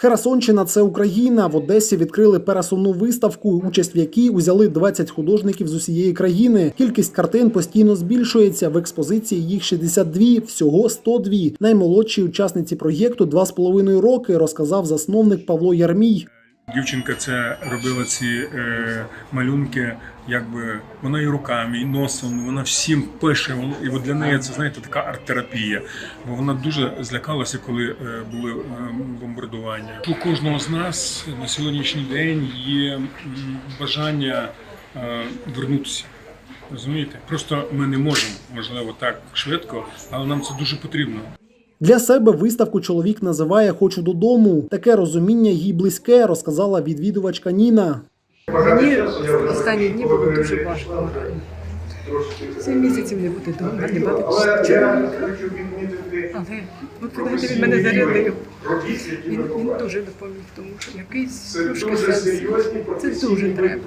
Херсонщина це Україна. В Одесі відкрили пересувну виставку, участь в якій узяли 20 художників з усієї країни. Кількість картин постійно збільшується. В експозиції їх 62, всього 102. Наймолодшій учасниці проєкту 2,5 роки, розказав засновник Павло Ярмій. Дівчинка це робила ці е, малюнки, якби вона і руками, і носом, вона всім пише. І от для неї це знаєте така арт-терапія. Бо вона дуже злякалася, коли е, були е, бомбардування. У кожного з нас на сьогоднішній день є бажання е, вернутися. Розумієте? Просто ми не можемо, можливо, так швидко, але нам це дуже потрібно. Для себе виставку чоловік називає Хочу додому. Таке розуміння їй близьке, розказала відвідувачка Ніна. Мені останні дні було дуже важко. Сім місяців не бути вдома, не бачити чоловіка. Але от знаєте, він мене зарядив. Він, він дуже допоміг, тому що якийсь трошки сенс. Це дуже треба.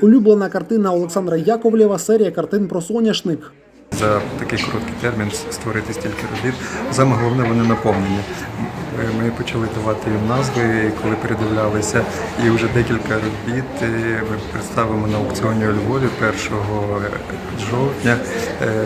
Улюблена картина Олександра Яковлєва серія картин про соняшник. За такий короткий термін створити стільки робіт. Саме головне вони наповнені. Ми почали давати їм назви, коли передивлялися, і вже декілька робіт е, ми представимо на аукціоні у Львові 1 жовтня, е,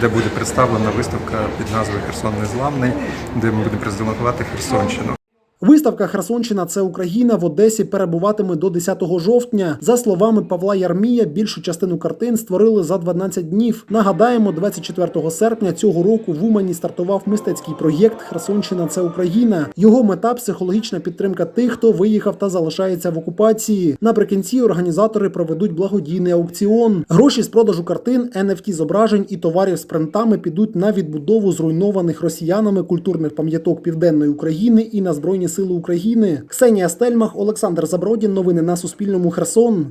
де буде представлена виставка під назвою Херсон Незламний, де ми будемо презентувати Херсонщину. Виставка Херсонщина це Україна в Одесі перебуватиме до 10 жовтня. За словами Павла Ярмія, більшу частину картин створили за 12 днів. Нагадаємо, 24 серпня цього року в Умані стартував мистецький проєкт Херсонщина це Україна. Його мета психологічна підтримка тих, хто виїхав та залишається в окупації. Наприкінці організатори проведуть благодійний аукціон. Гроші з продажу картин, NFT зображень і товарів з принтами підуть на відбудову зруйнованих росіянами культурних пам'яток південної України і на збройні сили України. Ксенія Стельмах, Олександр Забродін. Новини на Суспільному. Херсон.